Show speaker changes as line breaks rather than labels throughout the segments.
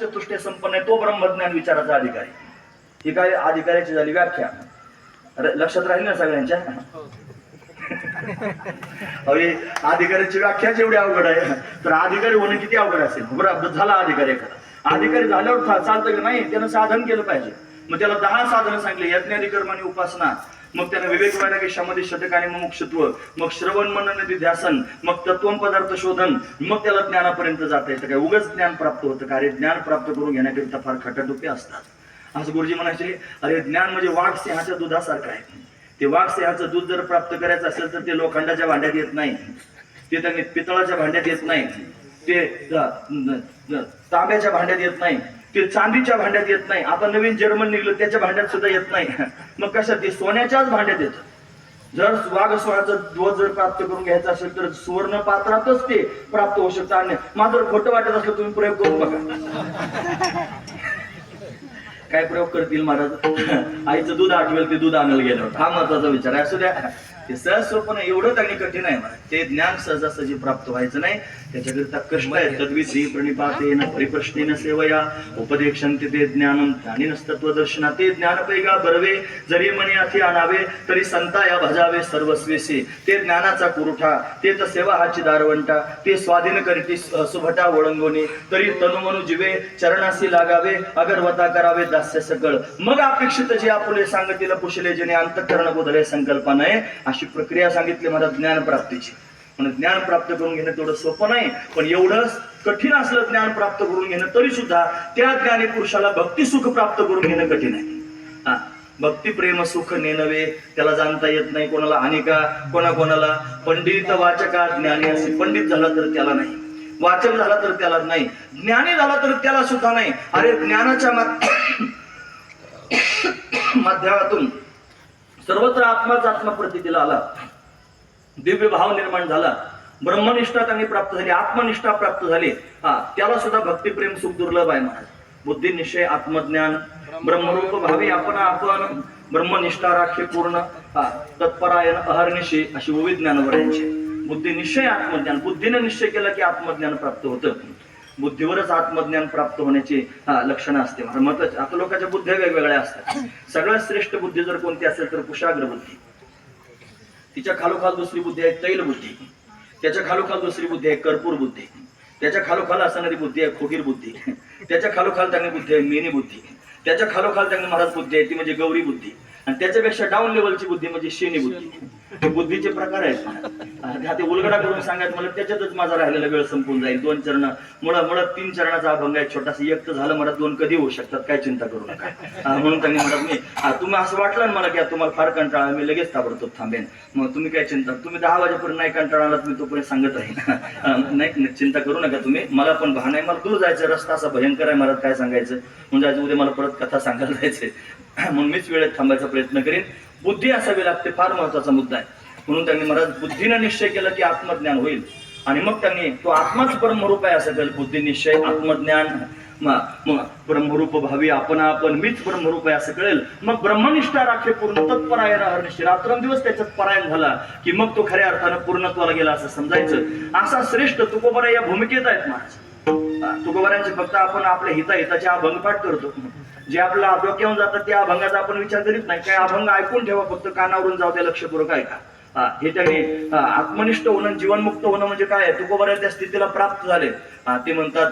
चतुष्टय संपन्न आहे तो ब्रह्मज्ञान विचाराचा अधिकारी. ही काय अधिकाऱ्याची झाली व्याख्या? लक्षात राहील ना सगळ्यांच्या? अरे अधिकाऱ्याची व्याख्या जेवढी अवघड आहे तर अधिकारी होणे किती अवघड असेल? बरोबर झाला अधिकारी एखादा. अधिकारी झाल्यावर चालतं की नाही त्यानं साधन केलं पाहिजे. मग त्याला दहा साधनं सांगली यज्ञाधिकर्म आणि उपासना. मग त्यानं विवेक वैराग्य शमदी शतक आणि मुमुक्षत्व. मग श्रवण मनन ध्यासन. मग तत्वम पदार्थ शोधन. मग त्याला ज्ञानापर्यंत जाता येतं काय? उगच ज्ञान प्राप्त होतं का? अरे ज्ञान प्राप्त करून घेण्याकरिता फार खटाटोपे असतात. असं गुरुजी म्हणायचे अरे ज्ञान म्हणजे वाघ सिंहाच्या दुधासारखं आहे. ते वाघ सिंहाचं दूध जर प्राप्त करायचं असेल तर ते लोखंडाच्या भांड्यात येत नाही. ते त्यांनी पितळाच्या भांड्यात येत नाही. ते तांब्याच्या भांड्यात येत नाही. ते चांदीच्या भांड्यात येत नाही. आता नवीन जर्मन निघलं त्याच्या भांड्यात सुद्धा येत नाही. मग कशा ते सोन्याच्याच भांड्यात येतं. जर वाघ सोळाचं ध्वज जर प्राप्त करून घ्यायचं असेल तर सुवर्ण पात्रातच ते प्राप्त होऊ शकतं. आणि माझं खोटं वाटत असलं तुम्ही प्रयोग करून बघा. काय प्रयोग करतील महाराज? आईचं दूध आठवेल ते दूध आणायला गेलं. हा महत्त्वाचा विचार आहे. असू द्या. ते सहज सोपं एवढं त्यांनी कठीण आहे महाराज. ते ज्ञान सहजासहजी प्राप्त व्हायचं नाही. त्याच्याकरिता कष्ट आहे तद्विधी प्रणिपातेन परिप्रश्नेन सेवया उपदेक्षन्ते ते ज्ञानम ज्ञानिनस्तत्वदर्शना ते ज्ञानपैगा बरवे जरी मनी अति आणावे तरी संता या भजावे सर्वस्वेसे ते ज्ञानाचा कुरुठा ते तर सेवा हाची दारवंटा ते स्वाधीन करीती सुभटा वळंगोनी. तरी तनुमनु जीवे चरणासी लागावे अगरवता करावे दास्य सकळ. मग अपेक्षित जे आपुले सांगतील पुशले जेणे अंतकरण बोधले संकल्पा नये अशी प्रक्रिया सांगितली मला ज्ञान प्राप्तीची म्हणून ज्ञान प्राप्त करून घेणं तेवढं सोपं नाही. पण एवढं कठीण असलं ज्ञान प्राप्त करून घेणं तरी सुद्धा त्या ज्ञानी पुरुषाला भक्ती सुख प्राप्त करून घेणं कठीण आहे. हा भक्ती प्रेम सुख नेनवे त्याला जाणता येत नाही कोणाला आणि का कोणा कोणाला पंडित वाचका ज्ञानी असे पंडित झाला तर त्याला नाही. वाचक झाला तर त्याला नाही. ज्ञानी झाला तर त्याला सुद्धा नाही. अरे ज्ञानाच्या माध्यमातून सर्वत्र आत्माच आत्मा प्रतीला आला. दिव्य भाव निर्माण झाला. ब्रह्मनिष्ठा त्यांनी प्राप्त झाली आत्मनिष्ठा प्राप्त झाली. हा त्याला सुद्धा भक्तिप्रेम सुख दुर्लभ आहे महाराज. बुद्धी निश्चय आत्मज्ञान ब्रह्मरूप भावी आपण आपण ब्रह्मनिष्ठा राखे पूर्ण. हा तत्परायण अहर्निशी अशी विविध ज्ञानवरांची. बुद्धी निश्चय आत्मज्ञान. बुद्धीने निश्चय केला की आत्मज्ञान प्राप्त होतं. बुद्धीवरच आत्मज्ञान प्राप्त होण्याची हा लक्षणं असते. महाराज आता लोकांच्या बुद्ध्या वेगवेगळ्या असतात. सगळ्यात श्रेष्ठ बुद्धी जर कोणती असेल तर कुशाग्र बुद्धी तिच्या खालोखाल दुसरी बुद्धी आहे तैल बुद्धी. त्याच्या खालोखाल दुसरी बुद्धी आहे कर्पूर बुद्धी. त्याच्या खालोखाल असणारी बुद्धी आहे खोगीर बुद्धी. त्याच्या खालोखाल त्यांनी बुद्धी आहे मेनी बुद्धी. त्याच्या खालोखाल त्यांनी महाराज बुद्धी आहे ती म्हणजे गौरी बुद्धी. आणि त्याच्यापेक्षा डाऊन लेवलची बुद्धी म्हणजे शेनी बुद्धी. हे बुद्धीचे प्रकार आहेत. हा ते उलगडा करून सांगायचं मला त्याच्यातच माझा राहिलेला वेळ संपून जाईल. दोन चरण मुळात मुळात तीन चरणाचा अभंग आहे. छोटासा एक तर झालं मला दोन कधी होऊ शकतात? काय चिंता करू नका. म्हणून त्यांनी म्हणत मी तुम्ही असं वाटलं ना मला की तुम्हाला फार कंटाळा मी लगेच ताबडतोब थांबेन. मग तुम्ही काय चिंता तुम्ही दहा वाजेपर्यंत नाही कंटाळा मी तोपर्यंत सांगत आहे नाही नाही, चिंता करू नका तुम्ही. मला पण भान आहे मला दूर जायचं रस्ता असा भयंकर आहे मला काय सांगायचं? म्हणजे आज उद्या मला परत कथा सांगायला जायचंय. म्हणून मीच वेळेत थांबायचा प्रयत्न करेन. बुद्धी असावी लागते फार महत्त्वाचा मुद्दा आहे. म्हणून त्यांनी महाराज बुद्धीनं निश्चय केला की आत्मज्ञान होईल. आणि मग त्यांनी तो आत्माच ब्रह्मरूप आहे असं केलं बुद्धी निश्चय आत्मज्ञान ब्रह्मरूप भावी आपण आपण मीच ब्रह्मरूप आहे असं कळेल. मग ब्रह्मनिष्ठा राखे पूर्ण तत्परायण हरनिष्ठ रात्रंदिवस त्याच्यात परायण झाला की मग तो खऱ्या अर्थानं पूर्णत्वाला गेला असं समजायचं. असा श्रेष्ठ तुकोबरा या भूमिकेत आहेत महाराज. तुकोबऱ्यांचे फक्त आपण आपल्या हिता हिताचे अभंगपाठ करतो. जे आपला डोक्यावरून जातात त्या अभंगाचा आपण विचार करीत नाही. काय अभंग ऐकून ठेवा फक्त कानावरून जाऊ त्या लक्षपूर्वक ऐका. हे त्याने आत्मनिष्ठ होणं जीवनमुक्त होणं म्हणजे काय तुकोबऱ्या त्या स्थितीला प्राप्त झाले. हा, ते म्हणतात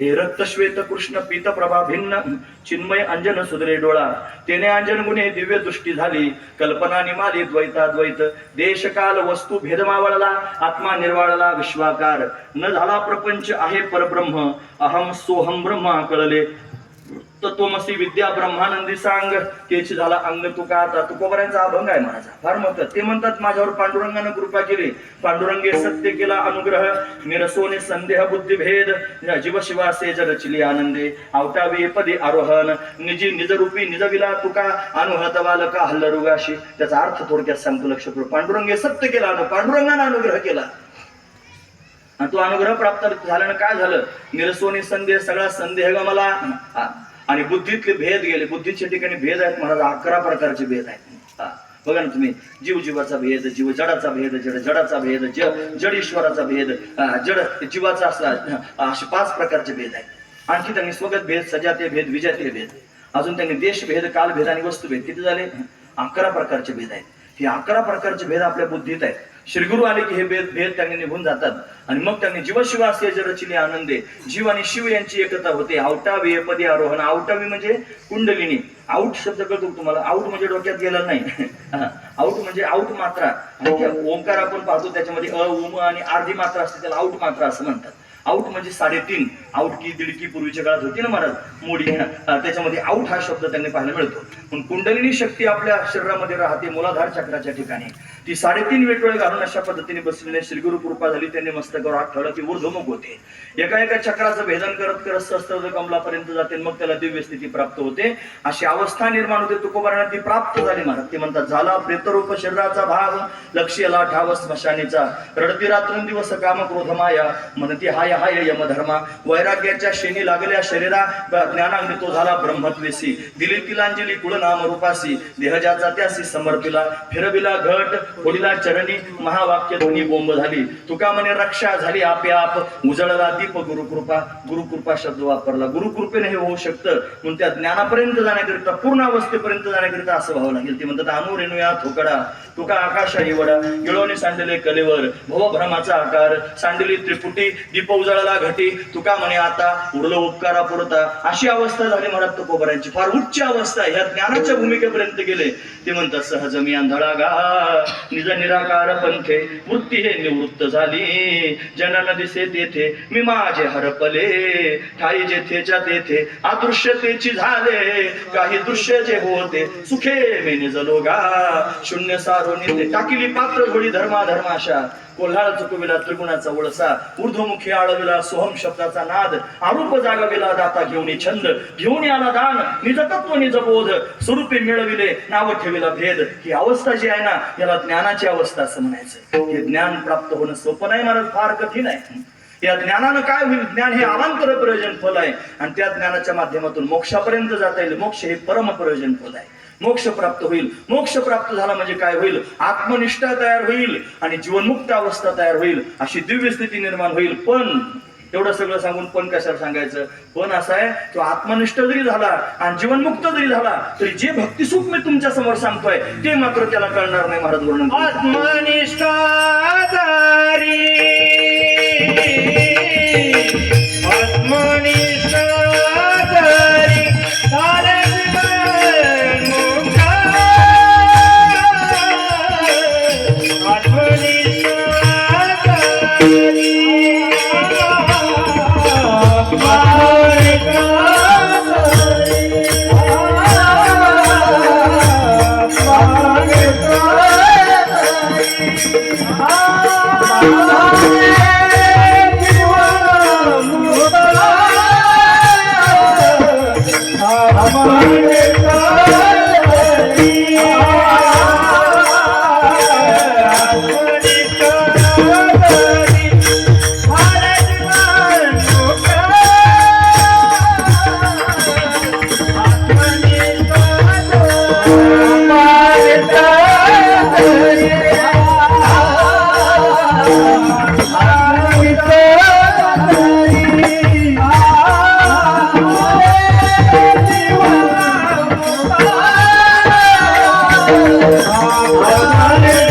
हे हे रक्तश्वेत कृष्ण पीत प्रभा भिन्न चिन्मय अंजन सुधरे डोळा. तेने अंजन गुणे दिव्य दृष्टी झाली. कल्पना निमाली द्वैता द्वैत. देशकाल वस्तू भेदमावळला आत्मा निर्वाळला विश्वाकार. न झाला प्रपंच आहे परब्रह्म. अहम सोहम ब्रह्मा कळले. तत्वमसी विद्या ब्रह्मानंदी सांग तेची झाला अंग तुका आता. तुकोबऱ्यांचा अभंग आहे माझा. फार महत्त्व ते म्हणतात माझ्यावर पांडुरंगानं कृपा केली. पांडुरंगे सत्य केला अनुग्रह. निरसोने संदेह बुद्धी भेद. जीव शिवासे रचली आनंदे. आवटावे पदी आरोहन निजी निजरूपी निजविला तुका. अनुहत बालका हल्लरुगाशी त्याचा अर्थ थोडक्यात सांगतो लक्ष करू पांडुरंगे सत्य केला अनु पांडुरंगानं अनुग्रह केला. आणि तो अनुग्रह प्राप्त झाल्यानं काय झालं? निरसोनी संदेह सगळा संदेह गमला. हा. आणि बुद्धीतले भेद गेले बुद्धीच्या ठिकाणी भेद आहेत महाराज अकरा प्रकारचे भेद आहेत. बघा ना तुम्ही जीव जीवाचा भेद जीव जडाचा भेद जड जडाचा भेद जड ईश्वराचा भेद जड जीवाचा असला असे पाच प्रकारचे भेद आहेत. आणखी त्यांनी स्वगत भेद सजातीय भेद विजातीय भेद. अजून त्यांनी देश भेद काल भेद आणि वस्तुभेद किती झाले? अकरा प्रकारचे भेद आहेत. हे अकरा प्रकारचे भेद आपल्या बुद्धीत आहेत. श्रीगुरु आले की हे भेद भेद त्यांनी निघून जातात. आणि मग त्यांनी जीवशिवासी जे आनंदे जीव आणि शिव यांची एकता होते. आवटावी पदी आरोहण. आवटावी म्हणजे कुंडलिनी. आऊट शब्द कळतो तुम्हाला? आउट म्हणजे डोक्यात गेला नाही. आऊट म्हणजे आउट मात्रा. ओंकार आपण पाहतो त्याच्यामध्ये अ उम आणि अर्धी मात्रा असते त्याला आउट मात्रा असं म्हणतात. आउट म्हणजे साडेतीन. आऊट की दीडकी पूर्वीच्या काळात होती ना महाराज? मोडी त्याच्यामध्ये आऊट हा शब्द त्यांनी पाहायला मिळतो. पण कुंडलिनी शक्ती आपल्या शरीरामध्ये राहते मुलाधार चक्राच्या ठिकाणी. ती साडेतीन वेटोळे घालून अशा पद्धतीने बसलेले श्रीगुरु कृपा झाली त्यांनी मस्तकावर हात ठेवला की ऊर्धमुख होते. एका एका चक्राचं भेदन करत करत सहस्त्र कमलापर्यंत जाते मग त्याला दिव्य स्थिती प्राप्त होते. अशी अवस्था निर्माण होते. तुकोबारांना ती प्राप्त झाली महाराज. ते म्हणतात झाला प्रेतरूप शरीराचा भाग. लक्ष्यला ठाव स्मशानीचा. रडती रात्रंदिवस काम क्रोधमाया म्हणती हाय हाय यमधर्मा. वैराग्याच्या शेनी लागल्या शरीरा ज्ञानाग्नी तो झाला ब्रह्मत्वेसी दिली तिलांजली कुळ नाम रूपासी देहजाचा त्यासी समर्पिला फिरविला घट होडीला चरणी महावाक्य ध्वनी बोंब झाली. तुका म्हणे रक्षा झाली आपे आप उजळला दीप गुरुकृपा गुरुकृपा शब्द वापरला. गुरुकृपेने हे होऊ शकतं. म्हणून त्या ज्ञानापर्यंत जाण्याकरिता पूर्ण अवस्थेपर्यंत जाण्याकरिता असं व्हावं लागेल. ते म्हणतात आमू रेणुया थोकडा तुका आकाशा वडा गिळवणे सांडले कलेवर भवभ्रमाचा आकार सांडली त्रिपुटी दीप उजळला घटी तुका म्हणे आता उरलं उपकारा पुरता अशी अवस्था झाली महाराज तुकोबरांची फार उच्च अवस्था ह्या ज्ञानाच्या भूमिकेपर्यंत गेले. ते म्हणतात सहज मी आंधळा गा निज निराकार पंथे वृत्ती हे निवृत्त झाली. जनन दिसे तेथे मी माझे हरपले. ठाई जेथेच्या तेथे अदृश्यतेची झाले. काही दृश्य जे होते सुखे मी निजलो गा शून्य सारोनी ते टाकिली पात्र घोडी धर्मा धर्माशा कोल्हाळ चुकविला त्रिगुणाचा वळसा ऊर्ध्वमुखी आळविला सोहम शब्दाचा नाद आरूप जागविला दाता घेऊन छंद घेऊन आला दान निजतत्व निजबोध स्वरूपी मिळविले नाव ठेविला भेद. ही अवस्था जी आहे ना याला ज्ञानाची अवस्था असं म्हणायचं. हे ज्ञान प्राप्त होणं सोपं नाही महाराज फार कठीण आहे. या ज्ञानानं काय होईल? ज्ञान हे अवांतर प्रयोजन फल आहे. आणि त्या ज्ञानाच्या माध्यमातून मोक्षापर्यंत जाता येईल. मोक्ष हे परम प्रयोजन फल आहे. मोक्ष प्राप्त होईल. मोक्ष प्राप्त झाला म्हणजे काय होईल? आत्मनिष्ठा तयार होईल आणि जीवनमुक्त अवस्था तयार होईल. अशी दिव्य स्थिती निर्माण होईल. पण एवढं सगळं सांगून पण कशाला सांगायचं? पण असं आहे तो आत्मनिष्ठ जरी झाला आणि जीवनमुक्त जरी झाला तरी जे भक्तिसुख मी तुमच्यासमोर सांगतोय ते मात्र त्याला कळणार नाही महाराज वर्णन
आत्मनिष्ठा i'm on Hallelujah.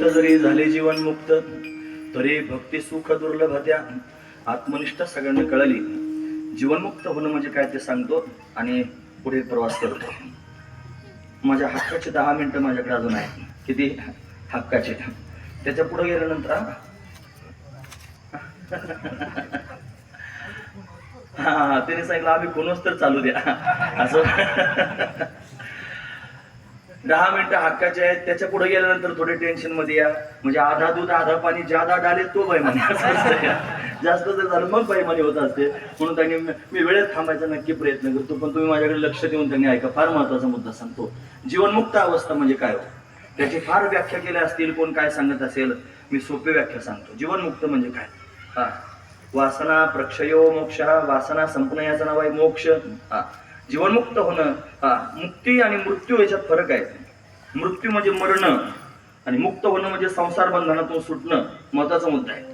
आत्मनिष्ठ जरी झाले जीवन मुक्त तरी भक्ती सुख दुर्लभ त्या आत्मनिष्ठ सगळ्यांना कळली. जीवनमुक्त होणं म्हणजे काय ते सांगतो आणि पुढे प्रवास करतो. माझ्या हक्काचे दहा मिनिटं माझ्याकडे अजून आहे किती हक्काचे? त्याच्या पुढे गेल्यानंतर हा, त्याने सांगितलं आम्ही कोणच तर चालू द्या. असं. दहा मिनिटं हक्काचे आहेत त्याच्या पुढे गेल्यानंतर थोडे टेन्शनमध्ये या. म्हणजे आधा दूध आधा पाणी ज्यादा डाले तो बैमानी जास्त जर झालं मग बैमानी होत असते. म्हणून त्यांनी मी- मी वेळेत थांबायचा नक्की प्रयत्न करतो पण तुम्ही माझ्याकडे लक्ष देऊन त्यांनी ऐका फार महत्त्वाचा मुद्दा सांगतो. जीवनमुक्त अवस्था म्हणजे काय हो? त्याची फार व्याख्या केल्या असतील कोण काय सांगत असेल मी सोपी व्याख्या सांगतो. जीवनमुक्त म्हणजे काय? हा. वासना प्रक्षयो मोक्ष वासना संपणं याचं नाव आहे मोक्ष. हा. जीवनमुक्त होणं हा मुक्ती आणि मृत्यू याच्यात फरक आहे. मृत्यू म्हणजे मरणं आणि मुक्त होणं म्हणजे संसार बंधनातून सुटणं महत्त्वाचा मुद्दा आहे.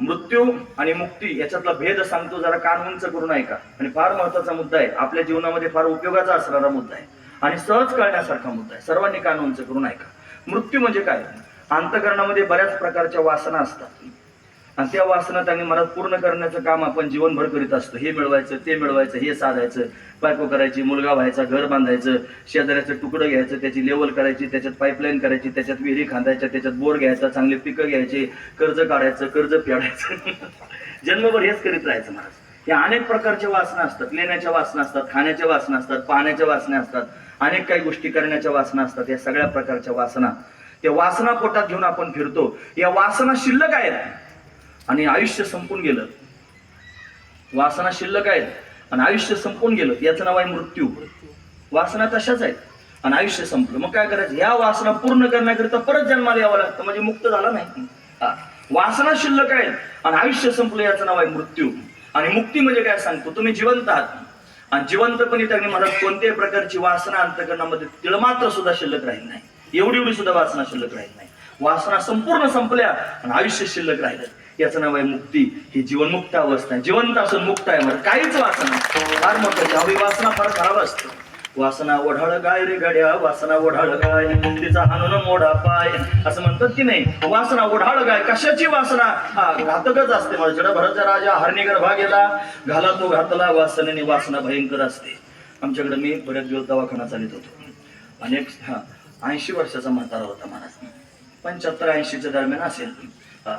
मृत्यू आणि मुक्ती याच्यातला भेद सांगतो जरा कान उंच करून ऐका. आणि फार महत्त्वाचा मुद्दा आहे. आपल्या जीवनामध्ये फार उपयोगाचा असणारा मुद्दा आहे. आणि सहज कळण्यासारखा मुद्दा आहे. सर्वांनी कान उंच करून ऐका. मृत्यू म्हणजे काय? अंतकरणामध्ये बऱ्याच प्रकारच्या वासना असतात. आणि त्या वासना त्यांनी मनात पूर्ण करण्याचं काम आपण जीवनभर करीत असतो. हे मिळवायचं ते मिळवायचं हे साधायचं बायको करायची मुलगा व्हायचा घर बांधायचं शेजाऱ्याचं तुकडं घ्यायचं त्याची लेवल करायची त्याच्यात पाईपलाईन करायची त्याच्यात विहिरी खांदायच्या त्याच्यात बोर घ्यायचा चांगले पिकं घ्यायची कर्ज काढायचं कर्ज फेडायचं. जन्मभर हेच करीत राहायचं महाराज. या अनेक प्रकारच्या वासना असतात. लेण्याच्या वासना असतात खाण्याच्या वासना असतात पाहण्याच्या वासना असतात अनेक काही गोष्टी करण्याच्या वासना असतात. या सगळ्या प्रकारच्या वासना. त्या वासना पोटात घेऊन आपण फिरतो. या वासना शिल्लक आहेत. आणि आयुष्य संपून गेलं. वासना शिल्लक आहेत आणि आयुष्य संपून गेलं. याचं नाव आहे मृत्यू. वासना तशाच आहेत आणि आयुष्य संपलं. मग काय करायचं? ह्या वासना पूर्ण करण्याकरिता परत जन्माला यावं लागतं. म्हणजे मुक्त झाला नाही. हा. वासना शिल्लक आहेत आणि आयुष्य संपलं याचं नाव आहे मृत्यू. आणि मुक्ती म्हणजे काय सांगतो? तुम्ही जिवंत आहात. आणि जिवंतपणे त्यांनी मला कोणत्याही प्रकारची वासना अंतकरणामध्ये तिळमात्र सुद्धा शिल्लक राहील नाही. एवढी एवढी सुद्धा वासना शिल्लक राहील नाही. वासना संपूर्ण संपल्या आणि आयुष्य शिल्लक राहिलं. याचं नाव आहे मुक्ती. ही जीवनमुक्त अवस्था आहे. जिवंत असून मुक्त आहे मला काहीच वासना फार महत्वाची हवी वासना फार खराब असतो. वासना ओढाळ गाय रे गड्या वासना ओढाळ गाय तिचा हाणून मोडा पाय. असं म्हणतात की नाही वासना ओढाळ गाय कशाची वासना? हा घातकच असते माझ्याकडे जडभराचा राजा हरणी गर्भा गेला घाला तो घातला वासनेने वासना भयंकर असते. आमच्याकडे मी बऱ्याच दिवस दवाखाना चालित होतो. अनेक हा ऐंशी वर्षाचा म्हातारा होता महाराज पंच्याहत्तर ऐंशीच्या दरम्यान असेल. हा